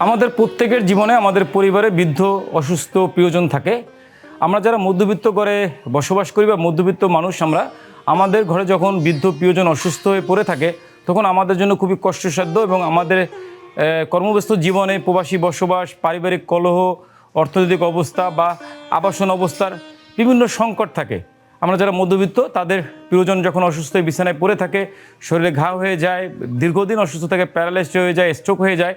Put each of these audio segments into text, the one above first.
আমাদের প্রত্যেকের জীবনে আমাদের পরিবারে বৃদ্ধ, অসুস্থ প্রিয়জন থাকে। আমরা যারা মধ্যবিত্ত ঘরে বসবাস করি বা মধ্যবিত্ত মানুষ, আমরা আমাদের ঘরে যখন বৃদ্ধ প্রিয়জন অসুস্থ হয়ে পড়ে থাকে, তখন আমাদের জন্য খুবই কষ্টসাধ্য এবং আমাদের কর্মব্যস্ত জীবনে প্রবাসী বসবাস, পারিবারিক কলহ, অর্থনৈতিক অবস্থা বা আবাসন অবস্থার বিভিন্ন সংকট থাকে। আমরা যারা মধ্যবিত্ত, তাদের প্রিয়জন যখন অসুস্থ হয়ে বিছানায় পড়ে থাকে, শরীরে ঘা হয়ে যায়, দীর্ঘদিন অসুস্থ থাকে প্যারালাইজ হয়ে যায়, স্ট্রোক হয়ে যায়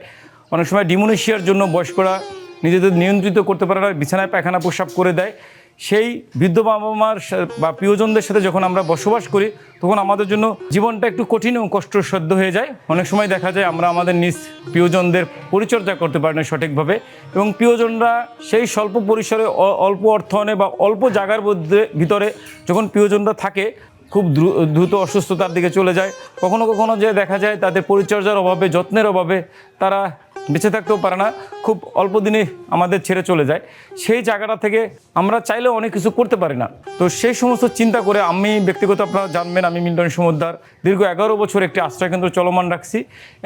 অনেক সময় ডিমোনেশিয়ার জন্য বয়স্করা নিজেদের নিয়ন্ত্রিত করতে পারে না, বিছানায় পায়খানা প্রসাব করে দেয়। সেই বৃদ্ধ বাবা মার বা প্রিয়জনদের সাথে যখন আমরা বসবাস করি, তখন আমাদের জন্য জীবনটা একটু কঠিন এবং কষ্টসাধ্য হয়ে যায়। অনেক সময় দেখা যায় আমরা আমাদের নিজ প্রিয়জনদের পরিচর্যা করতে পারি না সঠিকভাবে এবং প্রিয়জনরা সেই স্বল্প পরিসরে অল্প অর্থনে বা অল্প জায়গার মধ্যে, ভিতরে যখন প্রিয়জনরা থাকে, খুব দ্রু- দ্রুত অসুস্থতার দিকে চলে যায়। কখনো কখনো যে দেখা যায় তাদের পরিচর্যার অভাবে, যত্নের অভাবে তারা বেঁচে থাকতেও পারে না, খুব অল্প দিনে আমাদের ছেড়ে চলে যায়। সেই জায়গাটা থেকে আমরা চাইলেও অনেক কিছু করতে পারি না। তো সেই সমস্ত চিন্তা করে আমি ব্যক্তিগত আপনারা জানবেন, আমি মিল্টন সমুদ্র দীর্ঘ এগারো বছর একটি আশ্রয়কেন্দ্র চলমান রাখছি।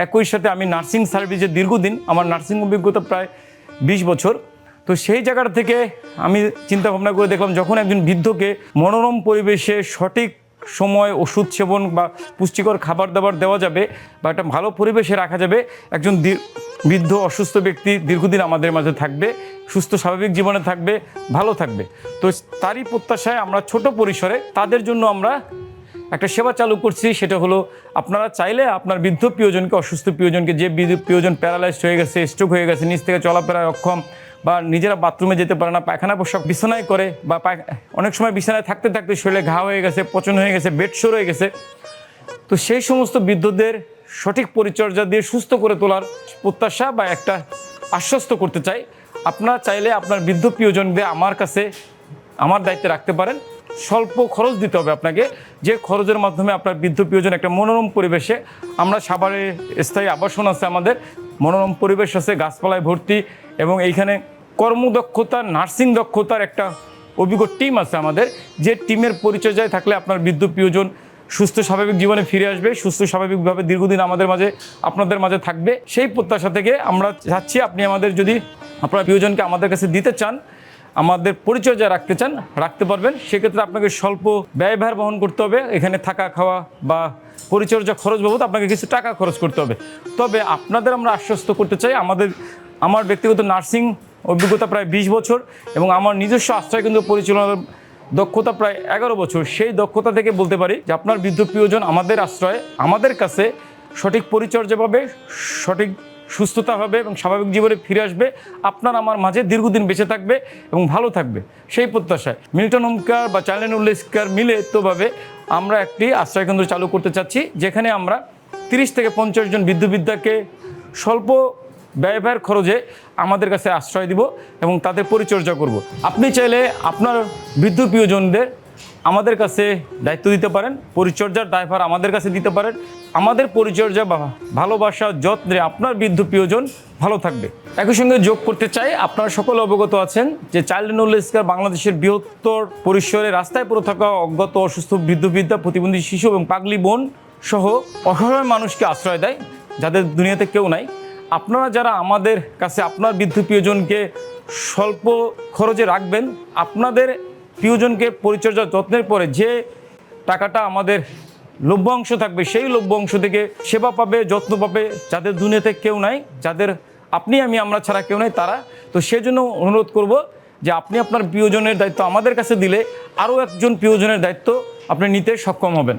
একই সাথে আমি নার্সিং সার্ভিসে দীর্ঘদিন, আমার নার্সিং অভিজ্ঞতা প্রায় বিশ বছর। তো সেই জায়গাটা থেকে আমি চিন্তা ভাবনা করে দেখলাম, যখন একজন বৃদ্ধকে মনোরম পরিবেশে সঠিক সময় ওষুধ সেবন বা পুষ্টিকর খাবার দাবার দেওয়া যাবে বা একটা ভালো পরিবেশে রাখা যাবে, একজন বৃদ্ধ, অসুস্থ ব্যক্তি দীর্ঘদিন আমাদের মাঝে থাকবে, সুস্থ, স্বাভাবিক জীবনে থাকবে, ভালো থাকবে। তো তারই প্রত্যাশায় আমরা ছোট পরিসরে তাদের জন্য আমরা একটা সেবা চালু করছি, সেটা হলো আপনারা চাইলে আপনার বৃদ্ধ প্রিয়জনকে, অসুস্থ প্রিয়জনকে, যে বৃদ্ধ প্রিয়জন প্যারালাইজড হয়ে গেছে স্ট্রোক হয়ে গেছে, নিচ থেকে চলাফেরায় অক্ষম বা নিজেরা বাথরুমে যেতে পারে না, পায়খানা পোশাক বিছানায় করে বা অনেক সময় বিছানায় থাকতে থাকতে শরীরে ঘা হয়ে গেছে, পচন হয়ে গেছে, বেড শোর হয়ে গেছে। তো সেই সমস্ত বৃদ্ধদের সঠিক পরিচর্যা দিয়ে সুস্থ করে তোলার প্রত্যাশা বা একটা আশ্বস্ত করতে চাই। আপনারা চাইলে আপনার বৃদ্ধ প্রিয়জনদের আমার কাছে আমার দায়িত্বে রাখতে পারেন। স্বল্প খরচ দিতে হবে আপনাকে। যে খরচের মাধ্যমে আপনার বৃদ্ধ প্রিয়জন একটা মনোরম পরিবেশে, আমরা সাভারে স্থায়ী আবাসন আছে আমাদের, মনোরম পরিবেশ আছে, গাছপালায় ভর্তি এবং এইখানে কর্মদক্ষতা, নার্সিং দক্ষতার একটা অভিজ্ঞ টিম আছে আমাদের। যে টিমের পরিচর্যায় থাকলে আপনার বৃদ্ধ প্রিয়জন সুস্থ স্বাভাবিক জীবনে ফিরে আসবে, সুস্থ স্বাভাবিকভাবে দীর্ঘদিন আমাদের মাঝে, আপনাদের মাঝে থাকবে। সেই প্রত্যাশা থেকে আমরা চাচ্ছি আপনি আমাদের যদি আপনার প্রিয়জনকে আমাদের কাছে দিতে চান, আমাদের পরিচর্যা রাখতে চান, রাখতে পারবেন। সেক্ষেত্রে আপনাকে স্বল্প ব্যয়ভার বহন করতে হবে। এখানে থাকা, খাওয়া বা পরিচর্যা খরচ বাবদ আপনাকে কিছু টাকা খরচ করতে হবে। তবে আপনাদের আমরা আশ্বস্ত করতে চাই, আমাদের, আমার ব্যক্তিগত নার্সিং অভিজ্ঞতা প্রায় বিশ বছর এবং আমার নিজস্ব আশ্রয়কেন্দ্র পরিচালনার দক্ষতা প্রায় এগারো বছর। সেই দক্ষতা থেকে বলতে পারি যে আপনার বৃদ্ধ প্রিয়জন আমাদের আশ্রয়ে, আমাদের কাছে সঠিক পরিচর্যা পাবে, সঠিক সুস্থতা হবে এবং স্বাভাবিক জীবনে ফিরে আসবে। আপনার আমার মাঝে দীর্ঘদিন বেঁচে থাকবে এবং ভালো থাকবে। সেই প্রত্যাশায় মিল্টন হোমকার বা চাইল্ড উল্লেসকার মিলে তোভাবে আমরা একটি আশ্রয়কেন্দ্র চালু করতে চাচ্ছি, যেখানে আমরা তিরিশ থেকে পঞ্চাশ জন বৃদ্ধবিদ্যাকে স্বল্প ব্যয়ভার খরচে আমাদের কাছে আশ্রয় দিব এবং তাদের পরিচর্যা করব। আপনি চাইলে আপনার বৃদ্ধ প্রিয়জনদের আমাদের কাছে দায়িত্ব দিতে পারেন, পরিচর্যার দায়ভার আমাদের কাছে দিতে পারেন। আমাদের পরিচর্যা বা ভালোবাসা যত্নে আপনার বৃদ্ধ প্রিয়জন ভালো থাকবে। একই সঙ্গে যোগ করতে চাই, আপনারা সকলে অবগত আছেন যে চাইল্ড নোলেজকার বাংলাদেশের বৃহত্তর পরিসরে রাস্তায় পড়ে থাকা অজ্ঞাত, অসুস্থ বৃদ্ধবিদ্যা প্রতিবন্ধী শিশু এবং পাগলি বোন সহ অসহায় মানুষকে আশ্রয় দেয়, যাদের দুনিয়াতে কেউ নাই। আপনারা যারা আমাদের কাছে আপনার বৃদ্ধ প্রিয়জনকে স্বল্প খরচে রাখবেন, আপনাদের প্রিয়জনকে পরিচর্যা যত্নের পরে যে টাকাটা আমাদের লভ্য অংশ থাকবে, সেই লভ্য অংশ থেকে সেবা পাবে, যত্ন পাবে, যাদের দুনিয়াতে কেউ নাই, যাদের আপনি, আমি, আমরা ছাড়া কেউ নাই, তারা। তো সেজন্য অনুরোধ করব যে আপনি আপনার প্রিয়জনের দায়িত্ব আমাদের কাছে দিলে আরও একজন প্রিয়জনের দায়িত্ব আপনি নিতে সক্ষম হবেন।